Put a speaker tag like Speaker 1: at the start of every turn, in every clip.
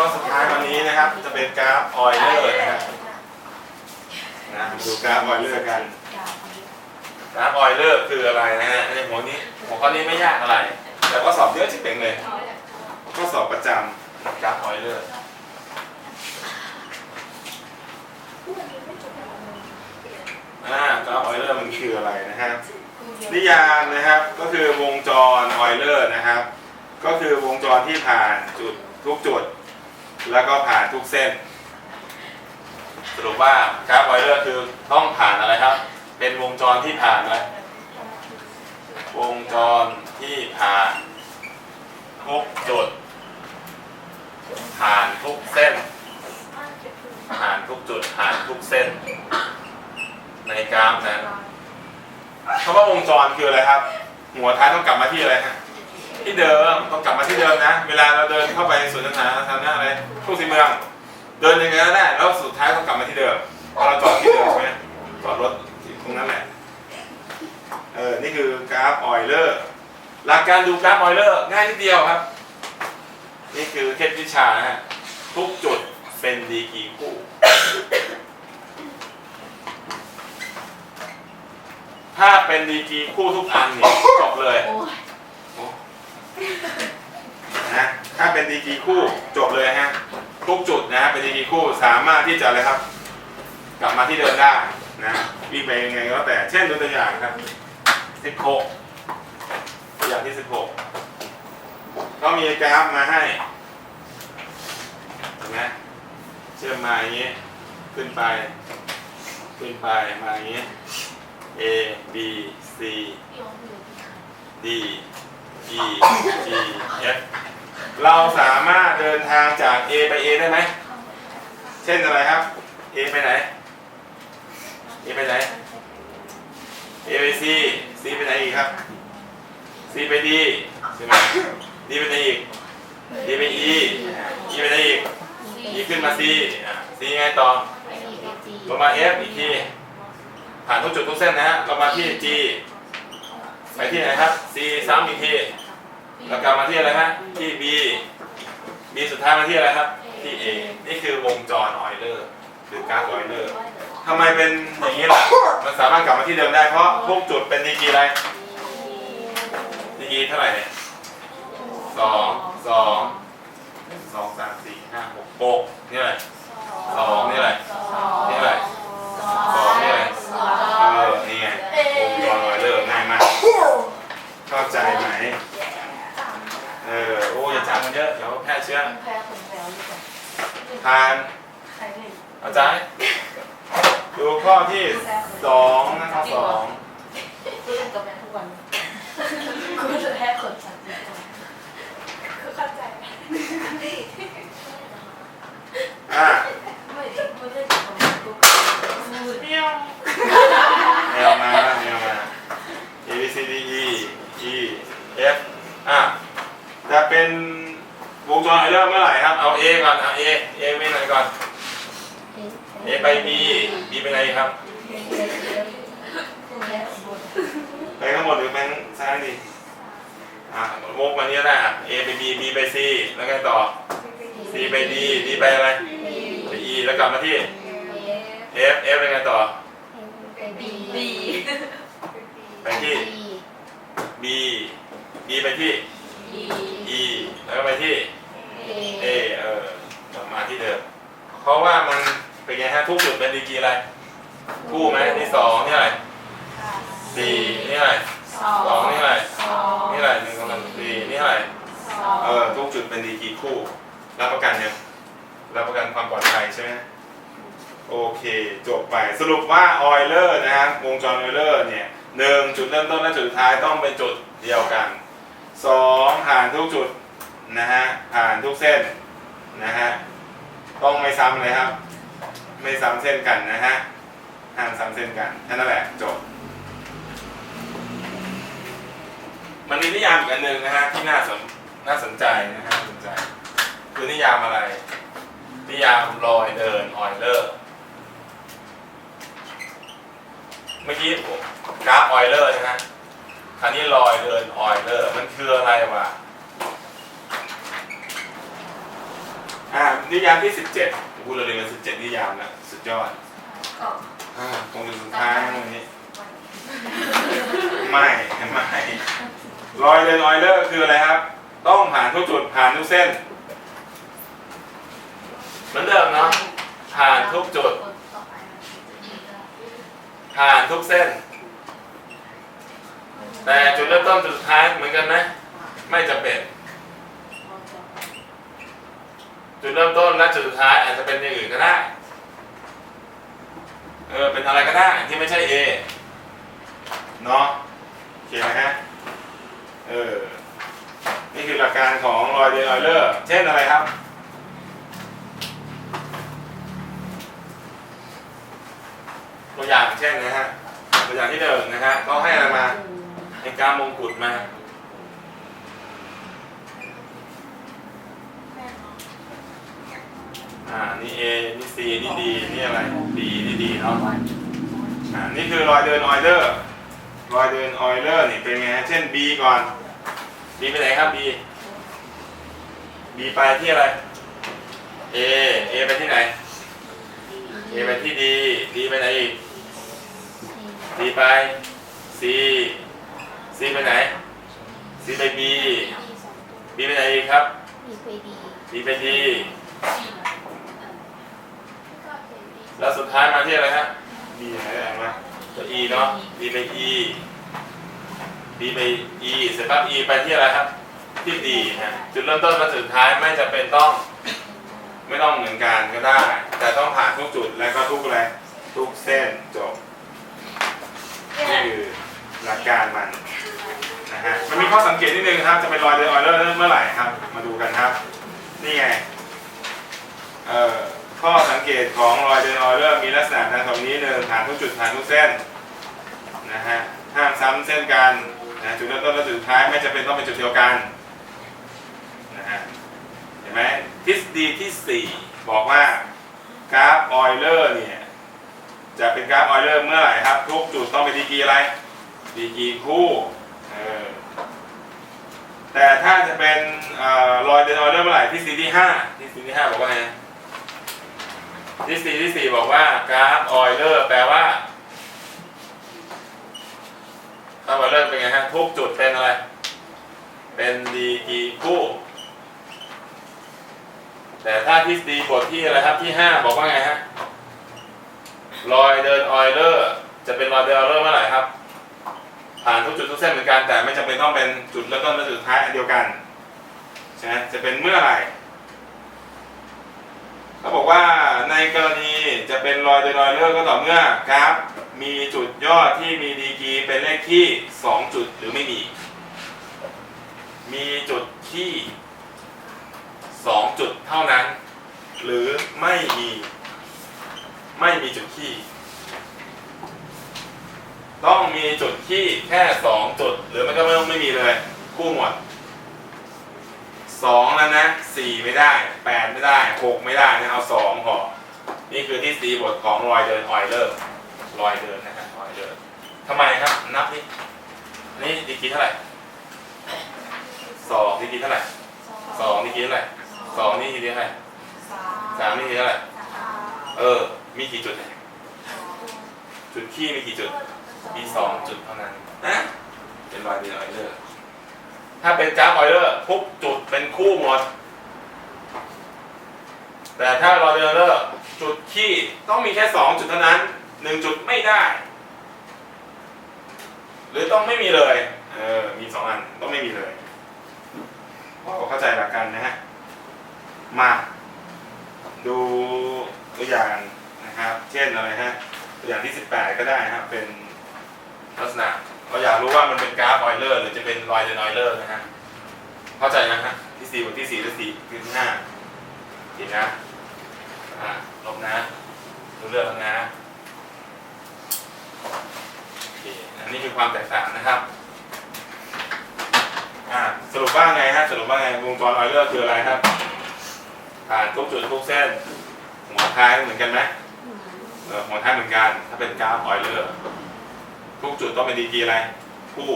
Speaker 1: ข้อสุดท้ายวันนี้นะครับ จะเป็นกราฟออยเลอร์นะครับนะมาดูกราฟออยเลอร์กันกราฟออยเลอร์คืออะไรนะฮะในหัวนี้หัวข้อนี้ไม่ยากอะไร แต่ก็สอบเยอะชิบเป่งเลยข้อสอบประจำกราฟออยเลอร์อ่ากราฟออยเลอร์มันคืออะไรนะฮะนิยามนะครับก็คือวงจรออยเลอร์นะครับ ก็คือวงจรที่ผ่านจุดทุกจุด แล้วก็ผ่านทุกเส้น สรุปว่ากราฟออยเลอร์คือต้องผ่านอะไรครับ เป็นวงจรที่ผ่านอะไรวงจรที่ผ่านทุกจุด ผ่านทุกเส้น ผ่านทุกจุดผ่านทุกเส้น ในกราฟนั้นคำว่าวงจรคืออะไรครับ หัวท้ายต้องกลับมาที่อะไรฮะ ที่เดิมต้องกลับมาที่เดิมนะ เวลาเราเดินเข้าไปสวนสาธารณะทางหน้าอะไรทุ่งสีเมือง เดินยังไงก็ได้ แล้วสุดท้ายต้องกลับมาที่เดิมพอเราจอดที่เดิมใช่ไหมจอดรถตรงนั้นแหละเออนี่คือกราฟออยเลอร์หลักการดูกราฟออยเลอร์ง่ายนิดเดียวครับ นี่คือเคล็ดวิชานะฮะทุกจุดเป็นดีกีคู่ถ้าเป็นดีกีคู่ทุกอันเนี่ยจบเลย นะถ้าเป็นดีกีคู่จบเลยฮะทุกจุดนะเป็นดีกีคู่สามารถที่จะอะไรครับ กลับมาที่เดิมได้นะวิ่งไปยังไงก็แล้วแต่เช่นดูตัวอย่างครับ16ตัวอย่างที่16เขามีกราฟมาให้เห็นไหมเชื่อมมาอย่างนี้ขึ้นไป ขึ้นไปมาอย่างนี้ A B C D E G F เราสามารถเดินทางจาก A ไป A ได้ไหม เช่นอะไรครับ A ไปไหน A ไปไหน A ไป C C ไปไหนอีกครับ C ไป D ใช่ไหม D ไปไหนอีก D ไป E E ไปไหนอีก E ขึ้นมา C C ไงต่อ ลงมา F อีกที ผ่านทุกจุดทุกเส้นนะฮะเรามาที่ G ไปที่ไหนครับ C ซ้ำอีกที แล้วกลับมาที่อะไรฮะที่ B B สุดท้ายมาที่อะไรครับ ที่ A นี่คือวงจรออยเลอร์หรือกราฟออยเลอร์ทำไมเป็นอย่างนี้ล่ะ มันสามารถกลับมาที่เดิมได้เพราะทุกจุดเป็นดีกรีอะไรดีกรีเท่าไหร่เนี่ยสองสองสองสามสี่ห้าหกหกนี่อะไรสองนี่อะไรนี่อะไรสองนี่อะไรเออนี่ไงวงจรออยเลอร์ง่ายมากเข้าใจไหม เออโอ้อย่าจำมันเยอะเดี๋ยวแพร่เชื้อ
Speaker 2: แพ้คนแล้วดีกว่า
Speaker 1: ทาน
Speaker 2: ใครเล่น
Speaker 1: อาจารย์ดูข้อที่สองนะครับสอง
Speaker 2: กูเล่นกับแม่ทุกวันกูจะแพ้คนสัตว์ดีกว่าคือเข้าใจ
Speaker 1: อะ
Speaker 2: ไม่ไม่เล่นกับแม่กูมือเดียว
Speaker 1: แนวมาแนวมา A B C D E E F อะจะเป็นวงจรไอเลอร์เมื่อไหร่ครับ เอา A ก่อน เอา A A ไปไหนก่อน A ไป B B ไปไหนครับ ไปข้างบนหรือไปข้างซ้ายดี อะวกมานี้ได้อะ A ไป B B ไป C แล้วไงต่อ C ไป D D ไปอะไรไป E แล้วกลับมาที่ F F แล้วไงต่อ
Speaker 2: บี
Speaker 1: ไปที่ B B ไปที่ E แล้วก็ไปที่ A เออกลับมาที่เดิม เพราะว่ามันเป็นไงฮะทุกจุดเป็นดีกรีอะไร คู่ไหมที่สองนี่อะไรสี่นี่อะไร
Speaker 2: สอง
Speaker 1: สองนี่อะไร
Speaker 2: สอง
Speaker 1: นี่อะไรหนึ่งสองสามสี่นี่อะไร
Speaker 2: สอง
Speaker 1: เออทุกจุดเป็นดีกรีคู่ รับประกันยังรับประกันความปลอดภัยใช่ไหมโอเค จบไปสรุปว่าออยเลอร์นะครับวงจรออยเลอร์เนี่ยหนึ่งจุดเริ่มต้นและจุดสุดท้ายต้องเป็นจุดเดียวกันสองผ่านทุกจุดนะฮะผ่านทุกเส้นนะฮะต้องไม่ซ้ำเลยครับ ไม่ซ้ำเส้นกันนะฮะห้ามซ้ำเส้นกันแค่นั้นแหละจบ มันมีนิยามอีกอันหนึ่งนะฮะที่น่าสนน่าสนใจนะฮะน่าสนใจ คือนิยามอะไร นิยามลอยเดินออยเลอร์เมื่อกี้ผมกราฟออยเลอร์นะฮะคราวนี้ลอยเดินออยเลอร์มันคืออะไรวะอ่านิยามที่สิบเจ็ดพูดเราเรียนมาสิบเจ็ดนิยามแล้วสุดยอด
Speaker 2: ก็
Speaker 1: อ่าตรงจุดสุดท้ายวันนี้ไม่ไม่ รอยเดินออยเลอร์คืออะไรครับ ต้องผ่านทุกจุดผ่านทุกเส้น เหมือนเดิมเนาะผ่านทุกจุด ผ่านทุกเส้น แต่จุดเริ่มต้นจุดสุดท้ายเหมือนกันไหมไม่จำเป็น จุดเริ่มต้นและจุดสุดท้ายอาจจะเป็นอย่างอื่นก็ได้เออเป็นอะไรก็ได้ที่ไม่ใช่ A เนาะโอเคไหมฮะ เออ นี่คือหลักการของรอยเดนออยเลอร์ เช่นอะไรครับ ตัวอย่างเช่นนะฮะ ตัวอย่างที่หนึ่งนะฮะเขาให้อะไรมาให้การมงกุฎมาอ่า นี่ A นี่ C นี่ D นี่อะไร D นี่ D เนาะ อ่า นี่คือรอยเดินออยเลอร์รอยเดินออยเลอร์นี่เป็นไง เช่น B ก่อน B ไปไหนครับ B B ไปที่อะไร A A ไปที่ไหน A ไปที่ D D ไปไหนอีก D ไป C C ไปไหน C ไป B B ไปไหนอีกครับ
Speaker 3: มีไปดี
Speaker 1: D ไป D แล้วสุดท้ายมาที่อะไรฮะ B ไหนอะไรมาตัว E เนาะ D ไป E D ไป E เสร็จปั๊บ E ไปที่อะไรครับ ที่ D ฮะจุดเริ่มต้นและจุดสุดท้ายไม่จะเป็นต้อง ไม่ต้องเหมือนกันก็ได้ แต่ต้องผ่านทุกจุดและก็ทุกอะไรทุกเส้นจบนี่คือหลักการมันนะฮะมันมีข้อสังเกตนิดนึงครับ จะเป็นรอยเดินออยเลอร์เมื่อไหร่ครับ มาดูกันครับ นี่ไงเอ่อข้อสังเกตของรอยเดินออยเลอร์มีลักษณะดังต่อไปนี้หนึ่งผ่านทุกจุดผ่านทุกเส้นนะฮะห้ามซ้ำเส้นกัน นะจุดเริ่มต้นและจุดสุดท้ายไม่จำเป็นต้องเป็นจุดเดียวกันนะฮะเห็นไหมทฤษฎีที่ 4 บอกว่ากราฟออยเลอร์เนี่ยจะเป็นกราฟออยเลอร์เมื่อไหร่ครับ ทุกจุดต้องเป็นดีกีอะไรดีกีคู่เออแต่ถ้าจะเป็นออรอยเดินออยเลอร์เมื่อไหร่ทฤษฎีที่5ทฤษฎีที่ 5 บอกว่าไงทฤษฎีที่ 4 บอกว่ากราฟออยเลอร์แปลว่า กราฟออยเลอร์เป็นไงฮะทุกจุดเป็นอะไร เป็นดีกีคู่ แต่ถ้าทฤษฎีบทที่อะไรครับที่5บอกว่าไงฮะรอยเดินออยเลอร์จะเป็นรอยเดินออยเลอร์เมื่อไหร่ครับ ผ่านทุกจุดทุกเส้นเหมือนกันแต่ไม่จำเป็นต้องเป็นจุดเริ่มต้นและจุดท้ายเดียวกันใช่ไหมจะเป็นเมื่อไหร่ เขาบอกว่าในกรณีจะเป็นรอยเดินอยเลอร์ก็ต่อเมื่อกราฟมีจุดยอดที่มีดีกรีเป็นเลขที่ 2 จุดหรือไม่มี มีจุดที่ 2 จุดเท่านั้น หรือไม่มี ไม่มีจุดขี้ต้องมีจุดขี้แค่สองจุด หรือมันก็ไม่ต้องไม่มีเลย คู่หมด สองแล้วนะสี่ไม่ได้แปดไม่ได้หกไม่ได้นะเอาสองพอนี่คือที่สีบทของรอยเดินออยเลอร์รอยเดินนะฮะรอยเดินทำไมครับ นับนี่อันนี่ดีกรีเท่าไหร่สองดีกรีเท่าไหร่สองดีกรีเท่าไหร่สองนี่ดีกรีเท่าไหร่สามนี่ดีกรีเท่าไหร่เออ มีกี่จุดจุดขี้มีกี่จุด มีสองจุดเท่านั้นนะเป็นรอยเดินออยเลอร์ ถ้าเป็นกราฟออยเลอร์ทุกจุดเป็นคู่หมด แต่ถ้ารอยเดินเลอร์จุดขี้ต้องมีแค่สองจุดเท่านั้นหนึ่งจุดไม่ได้ หรือต้องไม่มีเลย เออ มีสองอันต้องไม่มีเลยพอเข้าใจหลักการนะฮะ มา ดูตัวอย่างนะครับ เช่นอะไรฮะ ตัวอย่างที่ 18 ก็ได้นะครับ เป็นลักษณะ เราอยากรู้ว่ามันเป็นกราฟออยเลอร์หรือจะเป็นรอยเดนออยเลอร์นะฮะเข้าใจนะฮะที่4บทที่4และ4ที่5ผิดนะอ่าลบนะรู้เรื่องแล้วนะโอเคอันนี้คือความแตกต่างนะครับอ่าสรุปว่าไงฮะสรุปว่าไงวงจรออยเลอร์คืออะไรครับผ่านทุกจุดทุกเส้นหัวท้ายเหมือนกันไหมหัวท้ายเหมือนกัน ถ้าเป็นกราฟออยเลอร์ ทุกจุดต้องเป็นดีกรีอะไรคู่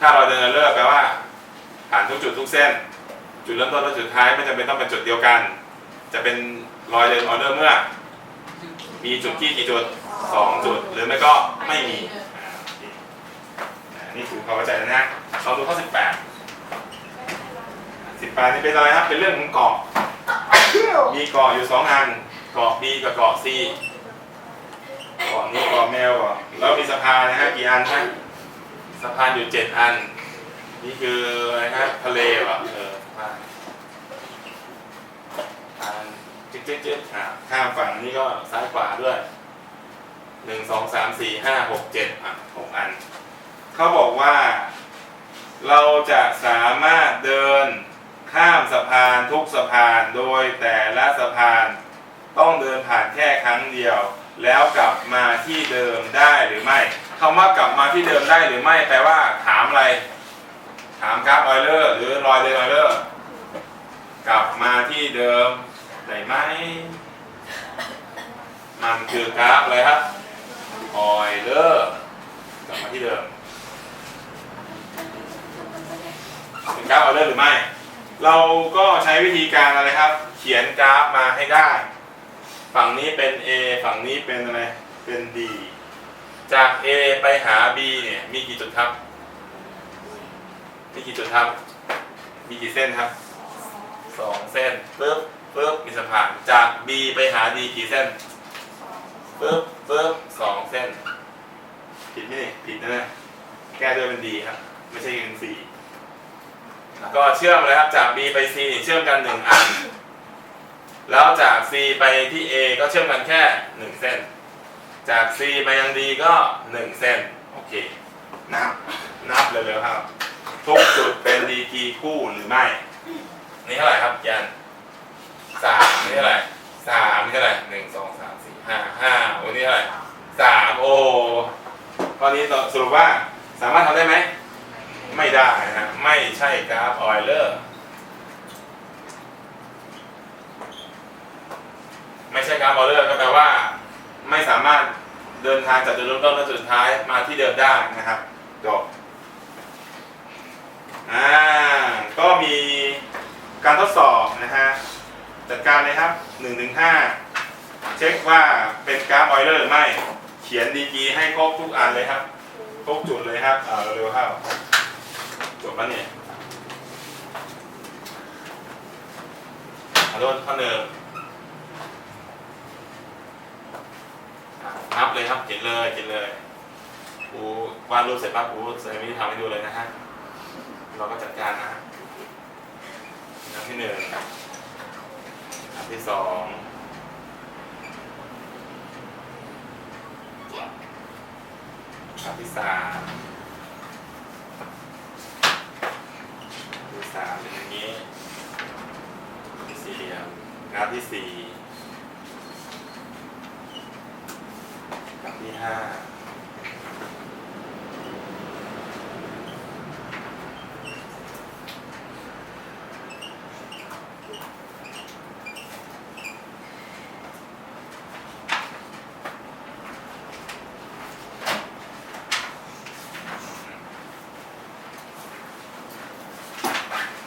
Speaker 1: ถ้าเราเดินเลิกแปลว่า ผ่านทุกจุดทุกเส้น จุดเริ่มต้นและจุดท้ายไม่จำเป็นต้องเป็นจุดเดียวกัน จะเป็นรอยเดินออเดอร์เมื่อ มีจุดที่กี่จุดสองจุด หรือไม่ก็ไม่มีนี่คือความเข้าใจแล้วนะเราดูข้อสิบแปดสิบแปดนี่เป็นอะไรครับเป็นเรื่องของเกาะมีเกาะอยู่สองอันเกาะ B กับเกาะ C เกาะนี้เกาะแมวอะแล้วมีสะพานนะฮะกี่อันฮะสะพานอยู่เจ็ดอัน นี่คืออะไรฮะทะเลเหรอเออสะพานสะพานจิ๊ดจิ๊ดจิ๊ดอะข้ามฝั่งนี่ก็ซ้ายขวาด้วยหนึ่งสองสามสี่ห้าหกเจ็ดอะหกอัน เขาบอกว่า เราจะสามารถเดินข้ามสะพานทุกสะพานโดยแต่ละสะพานต้องเดินผ่านแค่ครั้งเดียว แล้วกลับมาที่เดิมได้หรือไม่คำว่ากลับมาที่เดิมได้หรือไม่แปลว่าถามอะไร ถามกราฟออยเลอร์หรือรอยเดนออยเลอร์กลับมาที่เดิมได้ไหมมันคือกราฟอะไรครับออยเลอร์กลับมาที่เดิมเป็นกราฟออเดอร์หรือไม่ เราก็ใช้วิธีการอะไรครับ เขียนกราฟมาให้ได้ ฝั่งนี้เป็น A ฝั่งนี้เป็นอะไร เป็น D จาก A ไปหา B เนี่ย มีกี่จุดครับ มีกี่จุดครับ มีกี่เส้นครับ สองเส้นปึ๊บปึ๊บมีสะพาน จาก B ไปหา D กี่เส้นปึ๊บปึ๊บสองเส้น ผิดไหมนี่ผิดนะเนี่ยแก้ด้วยเป็น D ครับ ไม่ใช่เป็น C ก็เชื่อมเลยครับ จาก B ไป C เชื่อมกันหนึ่งอัน แล้วจาก C ไปที่ A ก็เชื่อมกันแค่หนึ่งเส้น จาก C ไปยัง D ก็หนึ่งเส้น โอเค นับ นับเร็วๆครับ ทุกจุดเป็นดีกรีคู่หรือไม่ นี่เท่าไหร่ครับยันสามนี่เท่าไหร่สามนี่เท่าไหร่หนึ่งสองสามสี่ห้าห้าวันนี้เท่าไหร่สามโอข้อนี้สรุปว่าสามารถทำได้ไหม ไม่ได้นะ ไม่ใช่กราฟออยเลอร์ ไม่ใช่กราฟออยเลอร์ก็แปลว่า ไม่สามารถเดินทางจากจุดเริ่มต้นและจุดสุดท้ายมาที่เดิมได้นะครับจบอ่าก็มีการทดสอบนะฮะจัดการเลยครับ1ถึง5เช็คว่าเป็นกราฟออยเลอร์หรือไม่เขียนดีกีให้ครบทุกอันเลยครับทุกจุดเลยครับเอาเร็วๆครับจบแล้วเนี่ยขอโทษข้อหนึ่งอะ นับเลยครับเขียนเลยเขียนเลยกูวาดรูปเสร็จปั๊บกูใส่วิธีทำให้ดูเลยนะฮะเราก็จัดการนะฮะอันที่หนึ่งอันที่สองอันที่สามอันที่สามเป็นอย่างนี้สี่เหลี่ยมกราฟที่สี่กราฟ ที่ห้า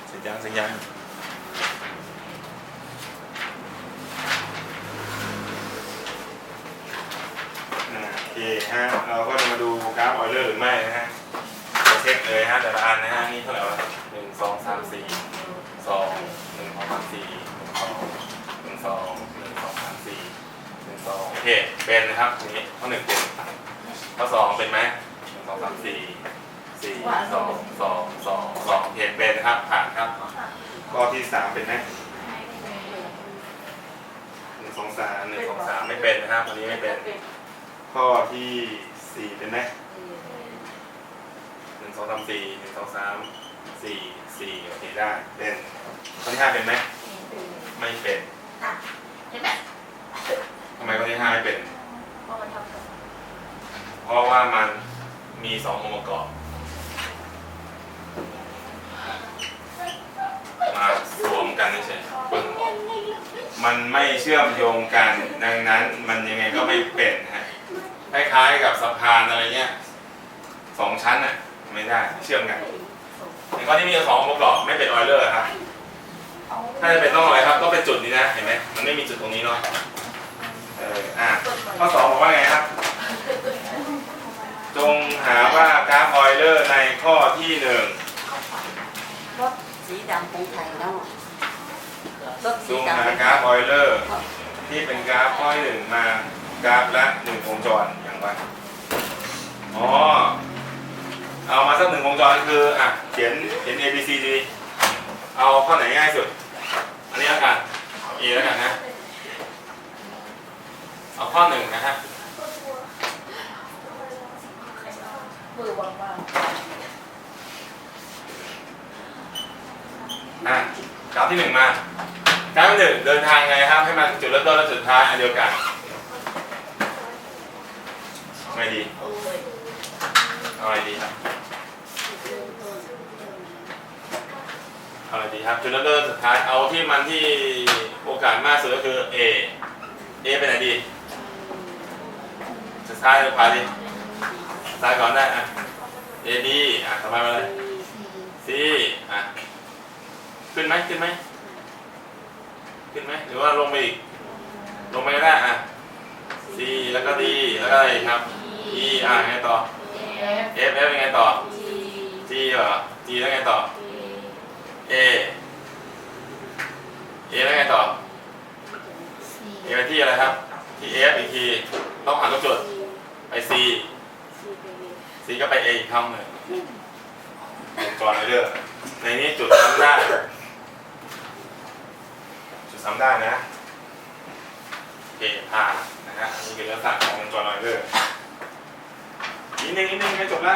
Speaker 1: สร็จยังเสร็จยังอ่า เคฮะเราก็จะมาดูกราฟออยเลอร์หรือไม่นะฮะเราเช็คเลยฮะแต่ละอันนะฮะนี่เท่าไหร่วะหนึ่งสองสามสี่สองหนึ่งสองสามสี่หนึ่งสองหนึ่งสองหนึ่งสองสามสี่หนึ่งสองโอเคเป็นนะครับทีนี้ข้อหนึ่งเป็นข้อสองเป็นไหมหนึ่งสองสามสี่สี่สองสองสองสองโอเคเป็นนะครับผ่านครับข้อที่สามเป็นไหมหนึ่งสองสามหนึ่งสองสามไม่เป็นนะครับอันนี้ไม่เป็น ข้อที่สี่เป็นไหมหนึ่งสองสามสี่หนึ่งสองสามสี่สี่โอเคได้เป็นข้อที่ห้าเป็นไหมไม่เป็น
Speaker 2: เห็นไหม
Speaker 1: ทำไมข้อที่ห้าไม่เป็น
Speaker 2: เพราะมันทำกับ
Speaker 1: เพราะว่ามันมีสององค์ประกอบ มาสวมกันเฉยๆปึ้งมันไม่เชื่อมโยงกัน ดังนั้นมันยังไงก็ไม่เป็นนะฮะ คล้ายๆกับสะพานอะไรเงี้ยสองชั้นอะไม่ได้เชื่อมกันในข้อที่มีสององค์ประกอบไม่เป็นออยเลอร์ครับ ถ้าจะเป็นต้องอะไรครับ ก็เป็นเป็นจุดนี้นะเห็นไหมมันไม่มีจุดตรงนี้เนาะเอออะข้อสองบอกว่าไงครับ จงหาว่ากราฟออยเลอร์ในข้อที่หนึ่ง
Speaker 3: รถสีดำของไทยเนาะรถ
Speaker 1: จ
Speaker 3: สี
Speaker 1: ง
Speaker 3: ดำ
Speaker 1: หากราฟออยเลอร์ที่เป็นกราฟข้อที่หนึ่งมา กราฟละหนึ่งวงจรอย่างไรอ๋อ เอามาสักหนึ่งวงจรคืออะเขียนเขียน A B C D เอาข้อไหนง่ายสุด อันนี้แล้วกันอา A แล้วกันนะ เอาข้อหนึ่งนะฮะ
Speaker 2: มือวางวาง
Speaker 1: อะกราฟที่หนึ่งมากราฟที่หนึ่งเดินทางไงครับ ให้มันจุดเริ่มต้นและจุดสุดท้ายอันเดียวกัน ไม่ดีเอาอะไรดีครับเอาอะไรดีครับจุดเริ่มต้นสุดท้ายเอาที่มันที่โอกาสมากสุดก็คือ A A ไปไหนดีจะซ้ายหรือขวาดีซ้ายก่อนได้อะ A D อะต่อไปมาเลย C อะขึ้นไหมขึ้นไหมขึ้นไหมหรือว่าลงไปอีกลงไปก็ได้อะ C แล้วก็ D แล้วก็อะไรครับ E อะไงต่อ
Speaker 2: เอฟ
Speaker 1: F F ยังไงต่อ
Speaker 2: จี
Speaker 1: G เหรอ G แล้วไงต่อ A A แล้วไงต่อ A ไปที่อะไรครับ ที่ F อีกที ต้องหาทุกจุดไป C C ก็ไป A อีกครั้งหนึ่งวงจรเลยเด้อในนี้จุดซ้ำได้ จุดซ้ำได้นะโอเคผ่านนะฮะนี่คือลักษณะของวงจรลอยเดอร์อีก นิดนึงอีกนิดนึงไม่จบละ